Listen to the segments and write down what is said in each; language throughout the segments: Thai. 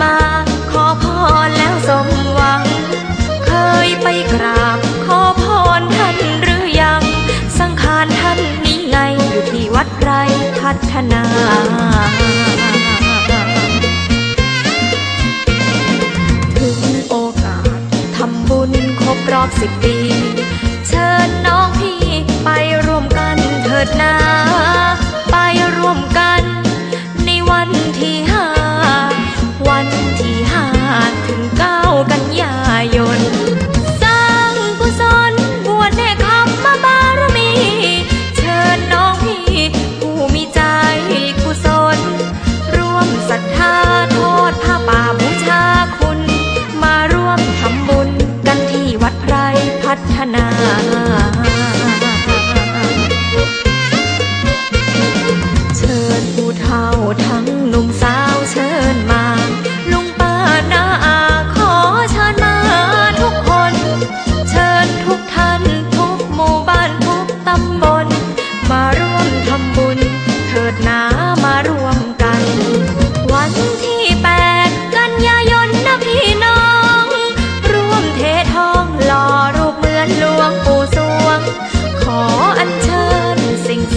มา ขอพรแล้วสมหวัง เคยไปกราบ ขอพรท่านหรือยัง สังขารท่านนี้ไงอยู่ที่วัดไรพัฒนาถึงโอบสิบปี เชิญน้องพี่ไปร่วมกันเถิดนา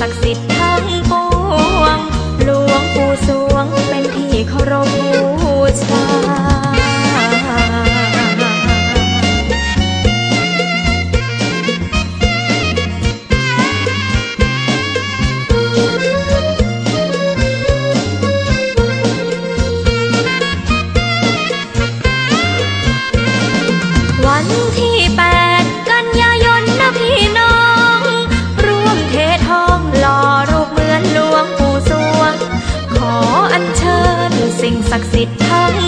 saksi สิ่งศักดิ์สิทธิ์ทั้ง